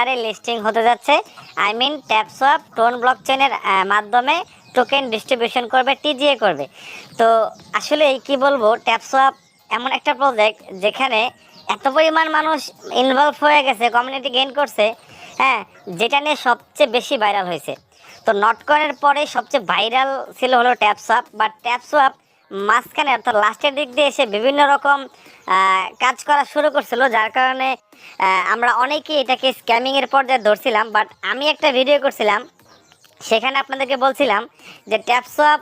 আন্ডারে লিস্টিং হতে যাচ্ছে। I mean TapSwap TON block চেনের মাধ্যমে টোকেন ডিস্ট্রিবিউশন করবে টিজিএ করবে। তো আসলে কি বলব ট্যাপসোয়াপ এমন একটা প্রজেক্ট যেখানে এত পরিমাণ মানুষ ইনভলভ হয়ে গেছে কমিউনিটি গেইন করছে হ্যাঁ যেটা নিয়ে সবচেয়ে বেশি ভাইরাল হয়েছে। তো নটকয়েনের পরে সবচেয়ে ভাইরাল ছিল হলো ট্যাপসোয়াপ বা ট্যাপসোয়াপ মাঝখানে অর্থাৎ লাস্টের দিক দিয়ে এসে বিভিন্ন রকম কাজ করা শুরু করছিল, যার কারণে আমরা অনেকেই এটাকে স্ক্যামিংয়ের পর্যায়ে ধরছিলাম বাট আমি একটা ভিডিও করছিলাম, সেখানে আপনাদেরকে বলছিলাম যে ট্যাপসোয়াপ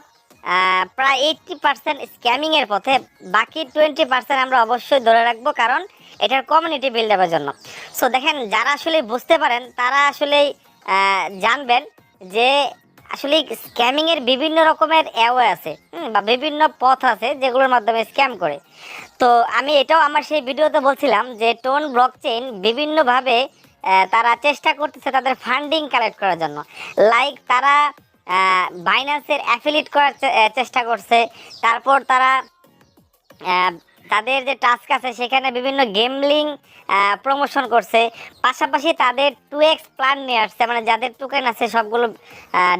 প্রায় এইটটি পার্সেন্ট স্ক্যামিংয়ের পথে, বাকি টোয়েন্টি পার্সেন্ট আমরা অবশ্যই ধরে রাখব, কারণ এটার কমিউনিটি বিল্ড আপের জন্য। সো দেখেন, যারা আসলে বুঝতে পারেন, তারা আসলেই জানবেন যে আসলে স্ক্যামিং এর বিভিন্ন রকমের অ্যাওয়ে আছে বা বিভিন্ন পথ আছে যেগুলোর মাধ্যমে স্ক্যাম করে। তো আমি এটাও আমার সেই ভিডিওতে বলছিলাম যে টোন ব্লক চেইন বিভিন্নভাবে তারা চেষ্টা করতেছে তাদের ফান্ডিং কালেক্ট করার জন্য। লাইক তারা বাইন্যান্সের অ্যাফিলিট করার চেষ্টা করছে, তারপর তারা তাদের যে টাস্ক আছে সেখানে বিভিন্ন গেমলিং প্রমোশন করছে। পাশাপাশি তাদের টু এক্স প্ল্যান নিয়ে আসছে মানে যাদের টোকেন আছে সবগুলো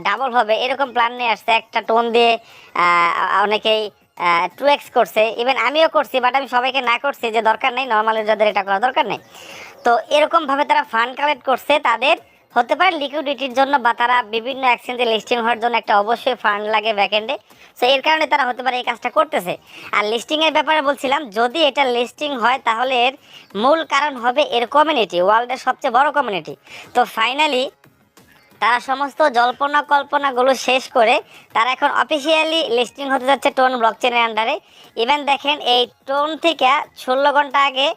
ডাবল হবে। এরকম প্ল্যান নিয়ে আসছে, একটা টোন দিয়ে অনেকেই টু এক্স করছে। ইভেন আমিও করছি বাট আমি সবাইকে না করছি, যে দরকার নেই নর্মাল যাদের এটা করা দরকার নেই। তো এরকমভাবে তারা ফান্ড কালেক্ট করছে তাদের হতে পারে লিকুইডিটির জন্য বা তারা বিভিন্ন এক্সচেঞ্জে লিস্টিং হওয়ার জন্য একটা অবশ্যই ফান্ড লাগে ব্যাকেন্ডে সো এর কারণে তারা হতে পারে এই কাজটা করতেছে। আর লিস্টিংয়ের ব্যাপারে বলছিলাম, যদি এটা লিস্টিং হয় তাহলে এর মূল কারণ হবে এর কমিউনিটি ওয়ার্ল্ডের সবচেয়ে বড় কমিউনিটি তো ফাইনালি তারা সমস্ত জল্পনা কল্পনাগুলো শেষ করে তারা এখন অফিসিয়ালি লিস্টিং হতে যাচ্ছে টোন ব্লকচেনের আন্ডারে ইভেন দেখেন, এই টোন থেকে ষোলো ঘণ্টা আগে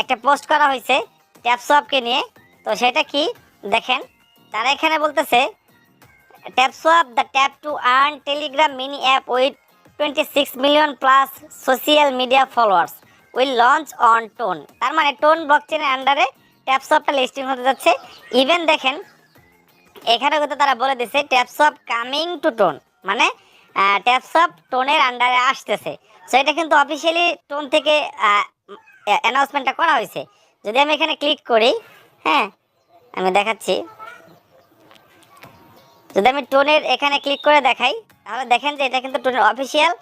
একটা পোস্ট করা হয়েছে ট্যাপসপকে নিয়ে। তো সেটা কি? দেখেন, তারা এখানে বলতেছে TapSwap the tap to earn Telegram mini app with twenty six million plus social media followers will launch on TON তার মানে টোন ব্লকচেনের আন্ডারে ট্যাপসপটা লিস্টিং হতে যাচ্ছে। ইভেন দেখেন এখানে কিন্তু তারা বলে দিছে ট্যাপসপ কামিং টু টোন মানে ট্যাপসপ টোনের আন্ডারে আসতেছে। সো এটা কিন্তু অফিসিয়ালি টোন থেকে অ্যানাউন্সমেন্টটা করা হয়েছে। যদি আমি এখানে ক্লিক করি হ্যাঁ আমি দেখাচ্ছি। যদি আমি টোনের এখানে ক্লিক করে দেখাই, তাহলে দেখেন যে এটা কিন্তু টোনের official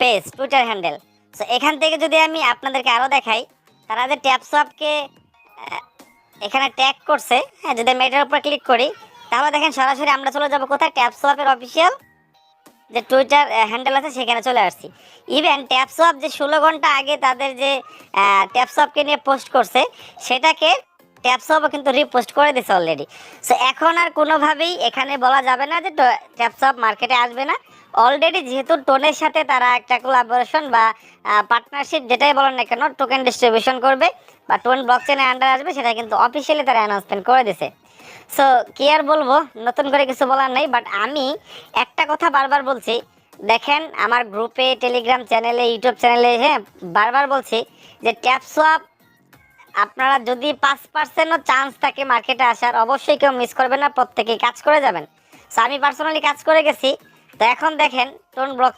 page Twitter handle. So এখান থেকে যদি আমি আপনাদেরকে আরও দেখাই, তারা যে ট্যাপসপকে এখানে ট্যাগ করছে হ্যাঁ যদি আমি এটার উপর ক্লিক করি, তাহলে দেখেন সরাসরি আমরা চলে যাব কোথায়? ট্যাপসপের অফিসিয়াল যে টুইটার হ্যান্ডেল আছে, সেখানে চলে আসছি। ইভেন ট্যাপসপ যে ষোলো ঘণ্টা আগে তাদের যে ট্যাপসপকে নিয়ে পোস্ট করছে, সেটাকে ট্যাপসপও কিন্তু রিপোস্ট করে দিছে অলরেডি সো এখন আর কোনোভাবেই এখানে বলা যাবে না যে ট্যাপসপ মার্কেটে আসবে না। অলরেডি যেহেতু টোনের সাথে তারা একটা কোলাবোরেশন বা পার্টনারশিপ যেটাই বলেন না কেন টোকেন ডিস্ট্রিবিউশন করবে বা টোন ব্লকচেনের আন্ডার আসবে, সেটা কিন্তু অফিসিয়ালি তারা অ্যানাউন্সমেন্ট করে দিছে। সো কি আর বলব, নতুন করে কিছু বলার নেই বাট আমি একটা কথা বারবার বলছি। দেখেন, আমার গ্রুপে টেলিগ্রাম চ্যানেলে ইউটিউব চ্যানেলে হ্যাঁ বারবার বলছি যে ট্যাপসোয়াপ আপনারা যদি পাঁচ পার্সেন্টও চান্স থাকে মার্কেটে আসার, অবশ্যই কেউ মিস করবেন না, প্রত্যেকেই কাজ করে যাবেন। সো আমি পার্সোনালি কাজ করে গেছি। তো এখন দেখেন টোন ব্লক